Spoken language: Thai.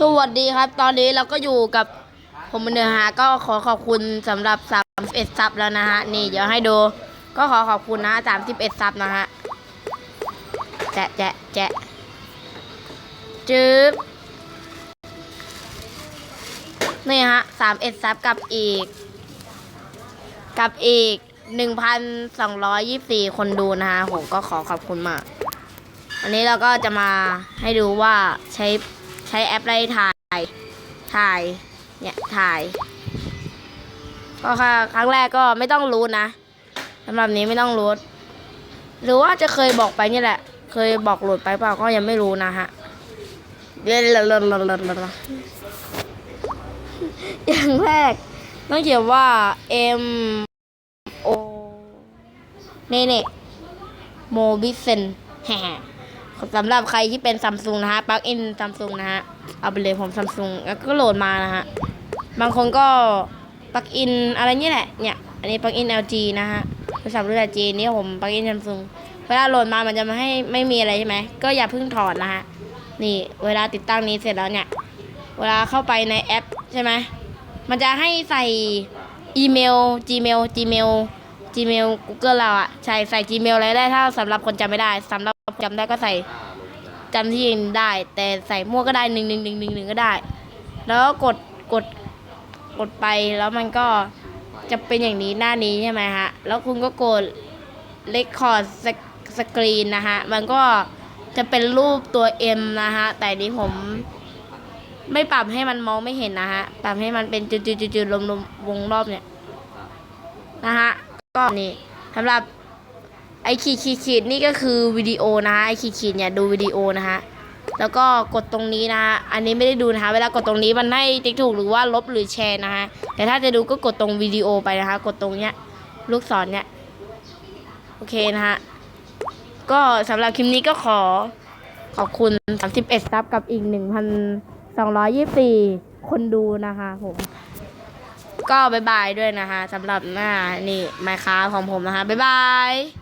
สวัสดีครับ ตอนนี้เราก็อยู่กับผมเนื้อหาก็ขอขอบคุณสำหรับ 31 ซับแล้วนะฮะ นี่เดี๋ยวให้ดู ก็ขอขอบคุณนะ31 ซับนะฮะ แจะแจะแจะจึ๊บนี่ฮะ31ซับกับอีก กับอีก 1,224 คนดูนะฮะผมก็ขอขอบคุณมากวันนี้เราก็จะมาให้ดูว่าใช้ ช้แอปอะไรถ่าย ถ่าย เนี่ย ถ่าย ก็ค่ะครั้งแรกก็ไม่ต้องรู้นะสำหรับนี้ไม่ต้องรู้ หรือว่าจะเคยบอกไปนี่แหละ เคยบอกหลุดไปเปล่าก็ยังไม่รู้นะฮะเดี๋ยวอย่างแรกต้องเขียนว่า M O เนี่นี่โมบิเซนแฮ่ สำหรับใครที่เป็นซัมซุงนะฮะปลั๊กอินซัมซุงนะฮะเอาไปเลยผมซัมซุงแล้วก็โหลดมานะฮะบางคนก็ปลั๊กอินอะไรนี่แหละเนี่ยอันนี้ปลั๊กอิน LG นะฮะโทรศัพท์รุ่น LG นี่ผมปลั๊กอินซัมซุงเวลาโหลดมามันจะมาให้ไม่มีอะไรใช่ไหมก็อย่าเพิ่งถอดนะฮะนี่เวลาติดตั้งนี้เสร็จแล้วเนี่ยเวลาเข้าไปในแอปใช่ไหมมันจะให้ใส่อีเมล Gmail Gmail Gmail Google เราอะใช่ใส่ Gmail อะไรได้ถ้าสำหรับคนจำไม่ได้สำหรับจำได้ก็ใส่จำที่ได้ แต่ใส่มั่วก็ได้หนึ่งหนึ่งหนึ่งหนึ่งหนึ่งก็ได้ แล้วกดกดกดไปแล้วมันก็จะเป็นอย่างนี้หน้านี้ใช่ไหมฮะ แล้วคุณก็กด Record Screen นะฮะ มันก็จะเป็นรูปตัว M นะฮะ แต่นี้ผมไม่ปรับให้มันมองไม่เห็นนะฮะ ปรับให้มันเป็นจุดๆๆๆลมๆวงรอบเนี่ย นะฮะ ก็นี่สำหรับไอขีดขีดขีดนี่ก็คือวิดีโอนะฮะไอขีดขีดเนี่ยดูวิดีโอนะฮะแล้วก็กดตรงนี้นะฮะอันนี้ไม่ได้ดูนะคะ เวลากดตรงนี้มันให้ติ๊กถูกหรือว่าลบหรือแชร์นะฮะแต่ถ้าจะดูก็กดตรงวิดีโอไปนะคะ กดตรงเนี้ยลูกศรเนี่ยโอเคนะฮะก็สำหรับคลิปนี้ก็ขอขอบคุณ 31 ซับกับอีก 1,224 คนดูนะคะผม ก็บายบายด้วยนะคะสำหรับหน้านี่ไมค้าของผมนะคะบายบาย